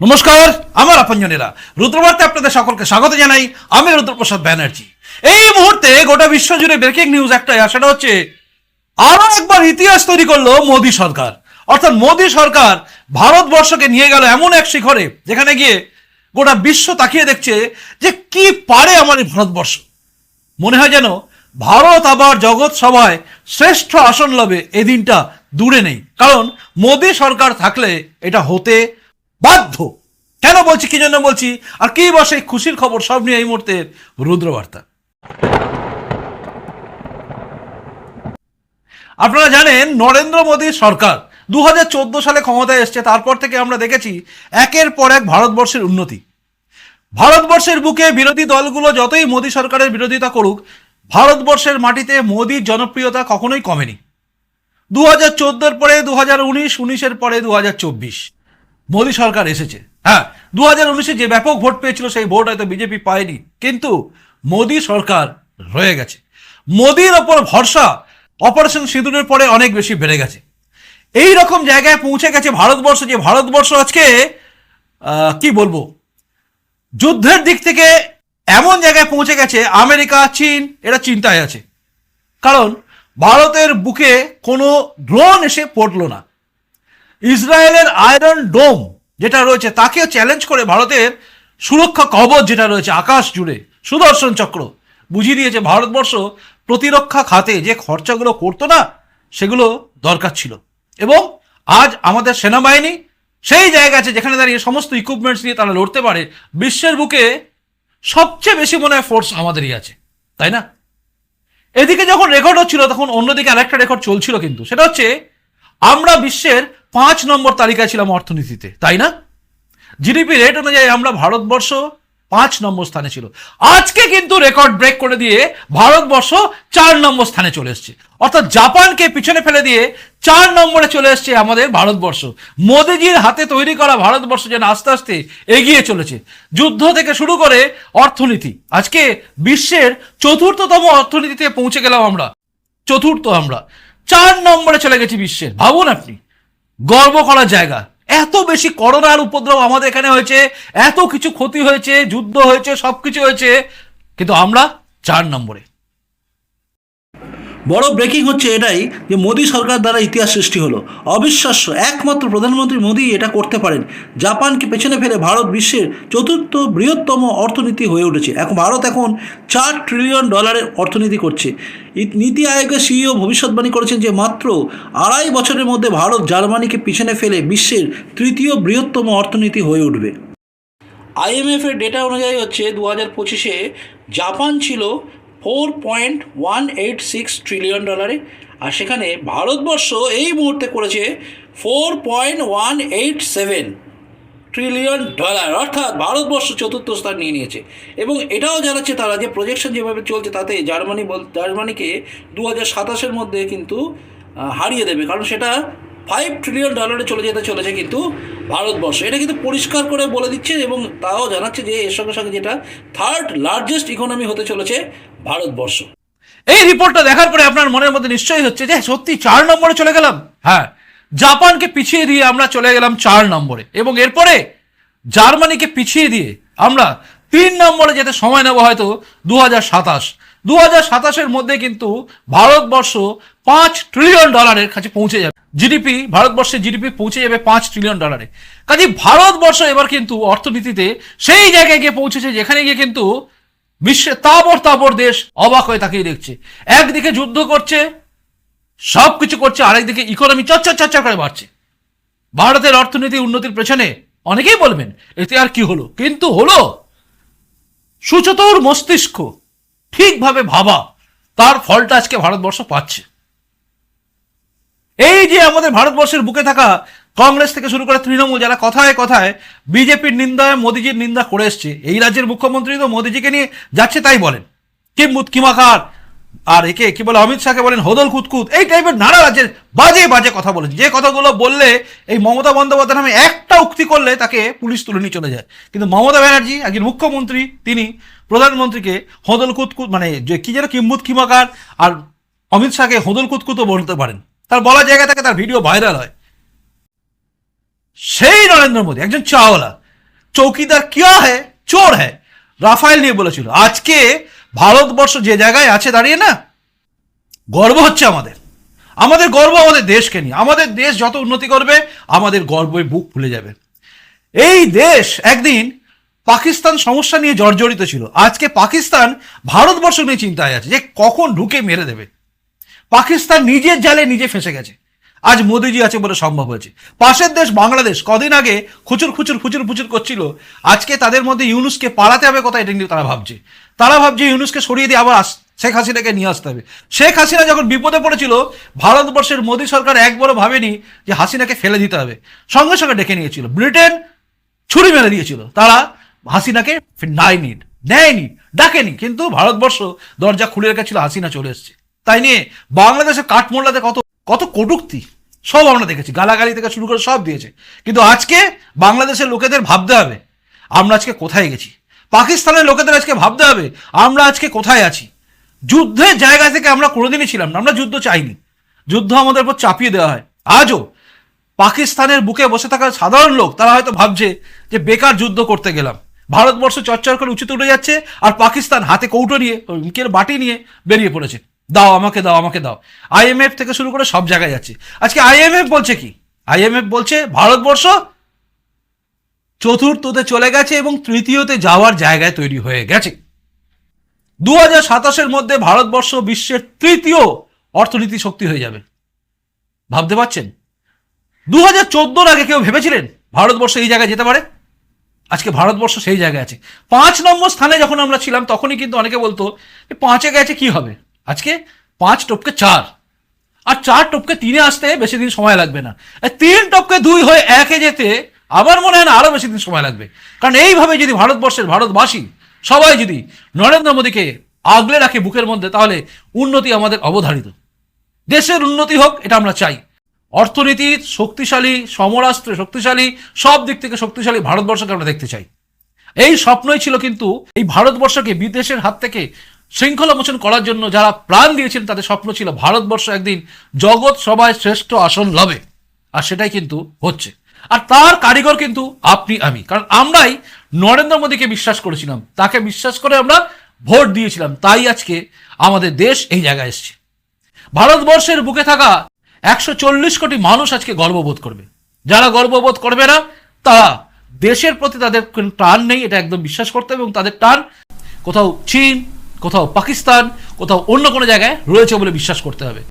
নমস্কার, আমার আপনজনেরা। রুদ্রবার্তে আপনাদের সকলকে স্বাগত জানাই আমি রুদ্রপ্রসাদ ব্যানার্জি। এই মুহূর্তে গোটা বিশ্ব জুড়ে ব্রেকিং নিউজ একটাই সেটা হচ্ছে আরও একবার ইতিহাস তৈরি করল মোদী সরকার। অর্থাৎ মোদী সরকার ভারতবর্ষকে নিয়ে গেল এমন এক শিখরে, যেখানে গিয়ে গোটা বিশ্ব তাকিয়ে দেখছে যে কি পারে আমার এই ভারতবর্ষ। মনে হয় যেন ভারত আবার জগৎ সভায় শ্রেষ্ঠ আসন লবে এই দিনটা দূরে নেই। কারণ মোদী সরকার থাকলে এটা হতে বাধ্য। কেন বলছি, কি জন্য বলছি? আর কি বসে খুশির খবর সব নিয়ে এই মুহূর্তে রুদ্রবার্তা? আপনারা জানেন, নরেন্দ্র মোদীর সরকার দু হাজার চোদ্দ সালে ক্ষমতায় এসছে, তারপর থেকে আমরা দেখেছি একের পর এক ভারতবর্ষের উন্নতি। ভারতবর্ষের বুকে বিরোধী দলগুলো যতই মোদী সরকারের বিরোধিতা করুক, ভারতবর্ষের মাটিতে মোদীর জনপ্রিয়তা কখনোই কমেনি। দু হাজার পরে দু হাজার উনিশ, উনিশের পরে দু হাজার চব্বিশ। মোদী সরকার এসেছে। হ্যাঁ দু হাজার উনিশে যে ব্যাপক ভোট পেয়েছিল সেই ভোট হয়তো বিজেপি পায়নি, কিন্তু মোদী সরকার রয়ে গেছে। মোদীর ওপর ভরসা অপারেশন সিঁদুরের পরে অনেক বেশি বেড়ে গেছে। এই রকম জায়গায় পৌঁছে গেছে ভারতবর্ষ, যে ভারতবর্ষ আজকে কি বলব, যুদ্ধের দিক থেকে এমন জায়গায় পৌঁছে গেছে, আমেরিকা, চীন, এরা চিন্তায় আছে। কারণ ভারতের বুকে কোনো ড্রোন এসে পড়ল না। ইসরায়েলের আয়রন ডোম যেটা রয়েছে, তাকেও চ্যালেঞ্জ করে ভারতের সুরক্ষা কবচ যেটা রয়েছে আকাশ জুড়ে, সুদর্শন চক্র। বুঝিয়ে দিয়েছে ভারতবর্ষ, প্রতিরক্ষা খাতে যে খরচাগুলো করতো না, সেগুলো দরকার ছিল। এবং আজ আমাদের সেনাবাহিনী সেই জায়গা আছে যেখানে দাঁড়িয়ে সমস্ত ইকুইপমেন্টস নিয়ে তারা লড়তে পারে। বিশ্বের বুকে সবচেয়ে বেশি মনে হয় ফোর্স আমাদেরই আছে, তাই না? এদিকে যখন রেকর্ড হচ্ছিল, তখন অন্যদিকে আরেকটা রেকর্ড চলছিল কিন্তু। সেটা হচ্ছে, আমরা বিশ্বের পাঁচ নম্বর তালিকায় ছিলাম অর্থনীতিতে, তাই না? জিডিপি রেট অনুযায়ী আমরা ভারতবর্ষ পাঁচ নম্বর স্থানে ছিল। আজকে কিন্তু রেকর্ড ব্রেক করে দিয়ে ভারতবর্ষ চার নম্বর স্থানে চলে এসছে। অর্থাৎ জাপানকে পিছনে ফেলে দিয়ে চার নম্বরে চলে এসছে আমাদের ভারতবর্ষ। মোদিজির হাতে তৈরি করা ভারতবর্ষ যেন আস্তে আস্তে এগিয়ে চলেছে। যুদ্ধ থেকে শুরু করে অর্থনীতি। আজকে বিশ্বের চতুর্থতম অর্থনীতিতে পৌঁছে গেলাম আমরা। চতুর্থ আমরা। চার নম্বরে চলে গেছি বিশ্বের। ভাবুন আপনি। গর্ব করার জায়গা। এত বেশি করোনার উপদ্রব আমাদের এখানে হয়েছে, এত কিছু ক্ষতি হয়েছে, যুদ্ধ হয়েছে, সবকিছু হয়েছে, কিন্তু আমরা চার নম্বরে। বড় ব্রেকিং হচ্ছে এটাই যে মোদী সরকার দ্বারা ইতিহাস সৃষ্টি হলো। অবিশ্বাস্য, একমাত্র প্রধানমন্ত্রী মোদী এটা করতে পারেন। জাপানকে পেছনে ফেলে ভারত বিশ্বের চতুর্থ বৃহত্তম অর্থনীতি হয়ে উঠেছে। এখন ভারত এখন চার ট্রিলিয়ন ডলারের অর্থনীতি করছে। নীতি আয়োগের সিইও ভবিষ্যৎবাণী করেছেন যে মাত্র আড়াই বছরের মধ্যে ভারত জার্মানিকে পিছনে ফেলে বিশ্বের তৃতীয় বৃহত্তম অর্থনীতি হয়ে উঠবে। আইএমএফের ডেটা অনুযায়ী হচ্ছে দু হাজার পঁচিশে জাপান ছিল four point one eight six trillion ডলারে আর সেখানে ভারতবর্ষ এই মুহূর্তে করেছে four point one eight seven trillion dollar অর্থাৎ ভারতবর্ষ চতুর্থ স্থান নিয়ে নিয়েছে। এবং এটাও জানাচ্ছে তারা যে প্রজেকশন যেভাবে চলছে তাতে জার্মানি বল জার্মানিকে দু হাজার সাতাশের মধ্যে কিন্তু হারিয়ে দেবে। কারণ সেটা ফাইভ ট্রিলিয়ন ডলারে চলে যেতে চলেছে কিন্তু ভারতবর্ষ। এটা কিন্তু পরিষ্কার করে বলে দিচ্ছে এবং তাও জানাচ্ছে যে এর সঙ্গে সঙ্গে যেটা থার্ড লার্জেস্ট ইকোনমি হতে চলেছে ভারতবর্ষ। এই রিপোর্টটা দেখার পরে আপনার মনের মধ্যে নিশ্চয়ই হচ্ছে যে সত্যি চার নম্বরে চলে গেলাম। হ্যাঁ জাপানকে পিছিয়ে দিয়ে আমরা চলে গেলাম চার নম্বরে এবং এরপরে জার্মানিকে পিছিয়ে দিয়ে আমরা তিন নম্বরে যেতে সময় নেব হয়তো দু হাজার সাতাশ। দু হাজার সাতাশের মধ্যে কিন্তু ভারতবর্ষ পাঁচ ট্রিলিয়ন ডলারের কাছে পৌঁছে যাবে। জিডিপি ভারতবর্ষের জিডিপি পৌঁছে যাবে পাঁচ ট্রিলিয়ন ডলারে কাজে ভারতবর্ষ এবার কিন্তু অর্থনীতিতে সেই জায়গায় গিয়ে পৌঁছেছে যেখানে গিয়ে কিন্তু বিশ্বে তাবর তাবর দেশ অবাক হয়ে তাকিয়ে দেখছে। একদিকে যুদ্ধ করছে সব কিছু করছে, আরেকদিকে ইকোনমি চচ্চর চচ্চর করে বাড়ছে। ভারতের অর্থনীতি উন্নতির পেছনে অনেকেই বলবেন, এতে আর কি হলো? কিন্তু হলো, সুচতুর মস্তিষ্ক ঠিকভাবে ভাবা, তার ফলটা আজকে ভারতবর্ষ পাচ্ছে। এই যে আমাদের ভারতবর্ষের বুকে থাকা কংগ্রেস থেকে শুরু করে তৃণমূল, যারা কথায় কথায় বিজেপির নিন্দায় মোদিজির নিন্দা করে এসছে, এই রাজ্যের মুখ্যমন্ত্রী তো মোদিজিকে নিয়ে যাচ্ছে তাই বলেন। কিম্বুত কিমাকার আর একে কি বলে, অমিত শাহকে বলেন, হোদল কুতকুত এই টাইপের নানা রাজ্যের বাজে বাজে কথা বলেছে যে কথাগুলো বললে এই মমতা বন্দ্যোপাধ্যায় নামে একটা উক্তি করলে তাকে পুলিশ তুলে নিয়ে চলে যায়। কিন্তু মমতা ব্যানার্জি, একজন মুখ্যমন্ত্রী, তিনি প্রধানমন্ত্রীকে হোদল কুতকুত মানে যে কি যেন কিম্বুত কিমাকার আর অমিত শাহকে হোদল কুতকুতও বলতে পারেন। তার বলা জায়গা থেকে তার ভিডিও ভাইরাল হয়। সেই নরেন্দ্র মোদী, একজন চাওয়ালা চৌকিদার কিয়া হ্যায়, চোর হ্যায়, রাফায়েল নিয়ে বলেছিল, আজকে ভারতবর্ষ যে জায়গায় আছে দাঁড়িয়ে না, গর্ব হচ্ছে আমাদের। আমাদের গর্ব আমাদের দেশকে নিয়ে। আমাদের দেশ যত উন্নতি করবে, আমাদের গর্বে বুক ফুলে যাবে। এই দেশ একদিন পাকিস্তান সমস্যা নিয়ে জর্জরিত ছিল। আজকে পাকিস্তান ভারতবর্ষ নিয়ে চিন্তায় আছে যে কখন ঢুকে মেরে দেবে। পাকিস্তান নিজের জালে নিজে ফেসে গেছে। আজ মোদিজি আছে বলে সম্ভব হয়েছে। পাশের দেশ বাংলাদেশ কদিন আগে খুচুর খুচুর খুচুর খুচুর করছিল। আজকে তাদের মধ্যে ইউনুসকে পালাতে হবে কথা এটা নিয়ে তারা ভাবছে। তারা ভাবছে ইউনুসকে সরিয়ে দিয়ে আবার শেখ হাসিনাকে নিয়ে আসতে হবে। শেখ হাসিনা যখন বিপদে পড়েছিল, ভারতবর্ষের মোদী সরকার একবারও ভাবেনি যে হাসিনাকে ফেলে দিতে হবে। সঙ্গে সঙ্গে ডেকে নিয়েছিল। ব্রিটেন ছুরি মেরে দিয়েছিল। তারা হাসিনাকে নাইনি নেয়নি, ডাকেনি। কিন্তু ভারতবর্ষ দরজা খুলে রেখেছিল, হাসিনা চলে এসছে। তাই নিয়ে বাংলাদেশের কাঠমোল্লাতে কত কত কটুক্তি, সব আমরা দেখেছি। গালাগালি থেকে শুরু করে সব দিয়েছে। কিন্তু আজকে বাংলাদেশের লোকেদের ভাবতে হবে, আমরা আজকে কোথায় গেছি? পাকিস্তানের লোকেদের আজকে ভাবতে হবে, আমরা আজকে কোথায় আছি? যুদ্ধের জায়গা থেকে আমরা কোনোদিনই ছিলাম না, আমরা যুদ্ধ চাইনি। যুদ্ধ আমাদের উপর চাপিয়ে দেওয়া হয়। আজও পাকিস্তানের বুকে বসে থাকা সাধারণ লোক, তারা হয়তো ভাবছে যে বেকার যুদ্ধ করতে গেলাম। ভারতবর্ষ চর্চর করে উঁচুতে উঠে যাচ্ছে আর পাকিস্তান হাতে কৌটো নিয়ে বাটি নিয়ে বেরিয়ে পড়েছে। দাও, আমাকে দাও আমাকে দাও। আইএমএফ থেকে শুরু করে সব জায়গায় যাচ্ছে। আজকে আইএমএফ বলছে কি? আইএমএফ বলছে ভারতবর্ষ চতুর্থতে চলে গেছে এবং তৃতীয়তে যাওয়ার জায়গায় তৈরি হয়ে গেছে। দু হাজার সাতাশের মধ্যে ভারতবর্ষ বিশ্বের তৃতীয় অর্থনীতি শক্তি হয়ে যাবে। ভাবতে পারছেন? দু হাজার চোদ্দোর আগে কেউ ভেবেছিলেন ভারতবর্ষ এই জায়গায় যেতে পারে? আজকে ভারতবর্ষ সেই জায়গায় আছে। পাঁচ নম্বর স্থানে যখন আমরা ছিলাম, তখনই কিন্তু অনেকে বলতো "এ পাঁচে গেছে, কি হবে? আজকে পাঁচ টপকে চার। আর চার টপকে তিনে আসতে বেশি দিন সময় লাগবে না। তিন টপকে দুই হয়ে একে যেতে আবার মনে হয় না আরও বেশি দিন সময় লাগবে। কারণ এইভাবে যদি ভারতবর্ষের ভারতবাসী, সবাই যদি নরেন্দ্র মোদীকে আগলে রাখে বুকের মধ্যে, তাহলে উন্নতি আমাদের অবধারিত। দেশের উন্নতি হোক, এটা আমরা চাই। অর্থনীতি শক্তিশালী, সমরাস্ত্রে শক্তিশালী, সব দিক থেকে শক্তিশালী ভারতবর্ষকে আমরা দেখতে চাই। এই স্বপ্নই ছিল কিন্তু এই ভারতবর্ষকে বিদেশের হাত থেকে শৃঙ্খলা মোচন করার জন্য যারা প্রাণ দিয়েছিলেন তাদের স্বপ্ন ছিল ভারতবর্ষ একদিন জগৎ সভায় শ্রেষ্ঠ আসন লবে। আর সেটাই কিন্তু হচ্ছে। আর তার কারিগর কিন্তু আপনি, আমি। কারণ আমরাই নরেন্দ্র মোদীকে বিশ্বাস করেছিলাম। তাকে বিশ্বাস করে আমরা ভোট দিয়েছিলাম। তাই আজকে আমাদের দেশ এই জায়গায় এসছে। ভারতবর্ষের বুকে থাকা একশো চল্লিশ কোটি মানুষ আজকে গর্ববোধ করবে। যারা গর্ববোধ করবে না, তারা দেশের প্রতি তাদের টান নেই, এটা একদম বিশ্বাস করতে হবে এবং তাদের টান কোথাও চীন কোথাও পাকিস্তান, কোথাও অন্য কোনো জায়গায় রয়েছে বলে বিশ্বাস করতে হবে।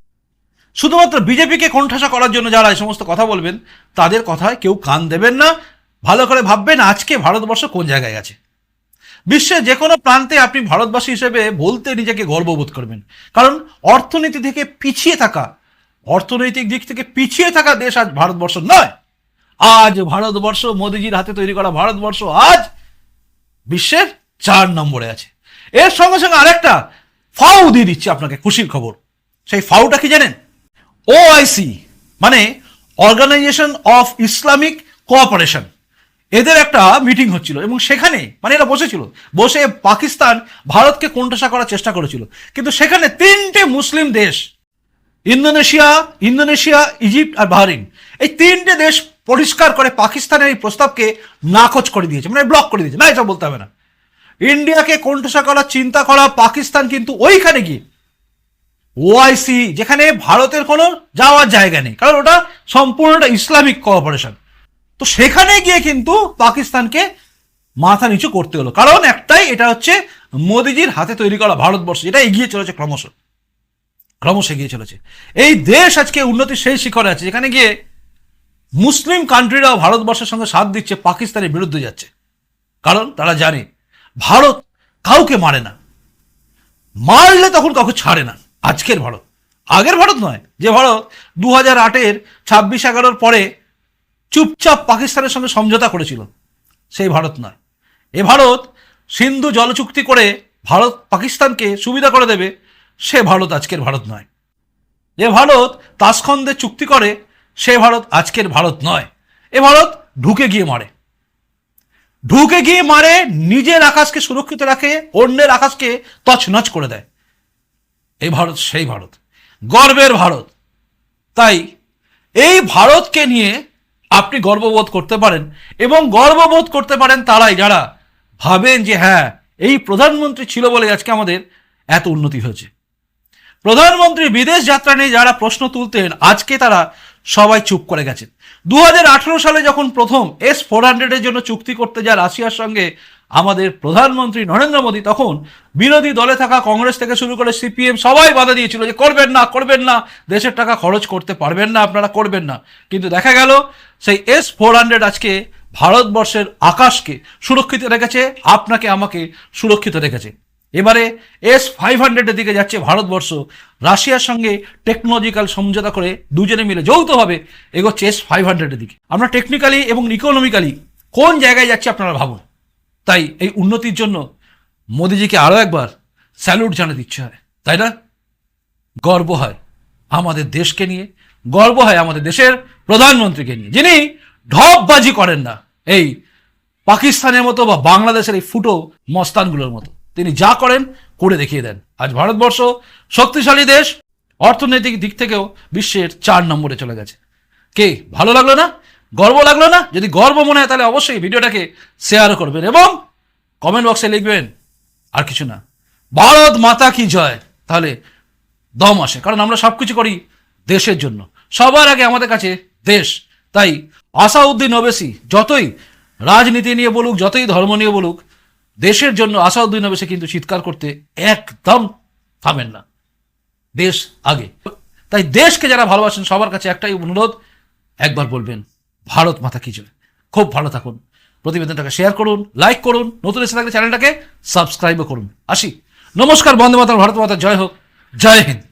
শুধুমাত্র বিজেপিকে কোণঠাসা করার জন্য যারা এই সমস্ত কথা বলবেন, তাদের কথায় কেউ কান দেবেন না। ভালো করে ভাববেন আজকে ভারতবর্ষ কোন জায়গায় আছে। বিশ্বের যে কোনো প্রান্তে আপনি ভারতবাসী হিসেবে বলতে নিজেকে গর্ববোধ করবেন। কারণ অর্থনীতি থেকে পিছিয়ে থাকা, অর্থনৈতিক দিক থেকে পিছিয়ে থাকা দেশ আজ ভারতবর্ষ নয়। আজ ভারতবর্ষ মোদিজির হাতে তৈরি করা ভারতবর্ষ আজ বিশ্বের চার নম্বরে আছে। এর সঙ্গে সঙ্গে আরেকটা ফাউ দিয়ে দিচ্ছি আপনাকে খুশির খবর। সেই ফাউটা কি জানেন? ওআইসি মানে অর্গানাইজেশন অফ ইসলামিক কোঅপারেশন এদের একটা মিটিং হচ্ছিল এবং সেখানে মানে এরা বসেছিল, বসে পাকিস্তান ভারতকে কোণঠাসা করার চেষ্টা করেছিল। কিন্তু সেখানে তিনটে মুসলিম দেশ, ইন্দোনেশিয়া ইন্দোনেশিয়া, ইজিপ্ট আর বাহরিন, এই তিনটে দেশ পরিষ্কার করে পাকিস্তানের এই প্রস্তাবকে নাকচ করে দিয়েছে মানে ব্লক করে দিয়েছে। না, এটা বলতে হবে না। ইন্ডিয়াকে কোণঠাসা করার চিন্তা করা পাকিস্তান কিন্তু ওইখানে গিয়ে। ওআইসি যেখানে ভারতের কোনো যাওয়ার জায়গা নেই, কারণ ওটা সম্পূর্ণটা ইসলামিক কোঅপারেশন তো সেখানে গিয়ে কিন্তু পাকিস্তানকে মাথা নিচু করতে হলো। কারণ একটাই, এটা হচ্ছে মোদিজির হাতে তৈরি করা ভারতবর্ষ, এটা এগিয়ে চলেছে ক্রমশ। ক্রমশ এগিয়ে চলেছে। এই দেশ আজকে উন্নতির সেই শিখরে আছে, যেখানে গিয়ে মুসলিম কান্ট্রিরাও ভারতবর্ষের সঙ্গে সাথ দিচ্ছে, পাকিস্তানের বিরুদ্ধে যাচ্ছে। কারণ তারা জানে ভারত কাউকে মারে না। মারলে তখন কাউকে ছাড়ে না। আজকের ভারত। আগের ভারত নয়। যে ভারত দু হাজার আটের ছাব্বিশ এগারোর পরে চুপচাপ পাকিস্তানের সঙ্গে সমঝোতা করেছিল, সেই ভারত নয়। এ ভারত সিন্ধু জলচুক্তি করে ভারত পাকিস্তানকে সুবিধা করে দেবে, সে ভারত আজকের ভারত নয়। যে ভারত তাসখন্দে চুক্তি করে, সে ভারত আজকের ভারত নয়। এ ভারত ঢুকে গিয়ে মারে। ঢুকে গিয়ে মারে, নিজের আকাশকে সুরক্ষিত রাখে, অন্যের আকাশকে তছনছ করে দেয়। এই ভারত, সেই ভারত। গর্বের ভারত। তাই এই ভারতকে নিয়ে আপনি গর্ববোধ করতে পারেন এবং গর্ববোধ করতে পারেন তারাই যারা ভাবেন যে হ্যাঁ এই প্রধানমন্ত্রী ছিল বলে আজকে আমাদের এত উন্নতি হয়েছে। প্রধানমন্ত্রী বিদেশ যাত্রা নিয়ে যারা প্রশ্ন তুলতেন, আজকে তারা সবাই চুপ করে গেছেন। দু হাজার আঠেরো সালে যখন প্রথম এস ফোর হান্ড্রেডের জন্য চুক্তি করতে যায় রাশিয়ার সঙ্গে আমাদের প্রধানমন্ত্রী নরেন্দ্র মোদী, তখন বিরোধী দলে থাকা কংগ্রেস থেকে শুরু করে সিপিএম সবাই বাধা দিয়েছিল যে করবেন না করবেন না, দেশের টাকা খরচ করতে পারবেন না, আপনারা করবেন না। কিন্তু দেখা গেল, সেই এস ফোর হান্ড্রেড আজকে ভারতবর্ষের আকাশকে সুরক্ষিত রেখেছে, আপনাকে আমাকে সুরক্ষিত রেখেছে। এবারে এস ফাইভ হান্ড্রেডের দিকে যাচ্ছে ভারতবর্ষ। রাশিয়ার সঙ্গে টেকনোলজিক্যাল সমঝোতা করে দুজনে মিলে যৌথভাবে এগোচ্ছে এস ফাইভ হান্ড্রেডের দিকে। আমরা টেকনিক্যালি এবং ইকোনমিক্যালি কোন জায়গায় যাচ্ছি আপনারা ভাবুন। তাই এই উন্নতির জন্য মোদিজিকে আরও একবার স্যালুট জানাতে ইচ্ছে হয় তাই না? গর্ব হয় আমাদের দেশকে নিয়ে, গর্ব হয় আমাদের দেশের প্রধানমন্ত্রীকে নিয়ে। যিনি ঢপবাজি করেন না, এই পাকিস্তানের মতো বা বাংলাদেশের এই ফুটো মস্তানগুলোর মতো। তিনি যা করেন করে দেখিয়ে দেন। আজ ভারতবর্ষ শক্তিশালী দেশ। অর্থনৈতিক দিক থেকেও বিশ্বের চার নম্বরে চলে গেছে। কে, ভালো লাগল না? গর্ব লাগল না? যদি গর্ব মনে হয় তাহলে অবশ্যই ভিডিওটাকে শেয়ার করবেন এবং কমেন্ট বক্সে লিখবেন, আর কিছু না। ভারত মাতা কি জয়? তাহলে দম আসে, কারণ আমরা সব কিছু করি দেশের জন্য। সবার আগে আমাদের কাছে দেশ। তাই আসাউদ্দিন ওবেসি যতই রাজনীতি নিয়ে বলুক, যতই ধর্ম নিয়ে বলুক দেশের জন্য আসাউদ্দিন ওবেসি কিন্তু চিৎকার করতে একদম থামেন না। দেশ আগে। তাই দেশকে যারা ভালোবাসেন, সবার কাছে একটাই অনুরোধ, একবার বলবেন, ভারত মাথা কি জয়। খুব ভালো থাকুন। প্রতিবেদনটাকে শেয়ার করুন লাইক করুন, নতুন এসে থাকলে চ্যানেলটাকে সাবস্ক্রাইবও করুন। আসি। নমস্কার, বন্দে মাতার ভারত মাতা, জয় হোক, জয় হিন্দ।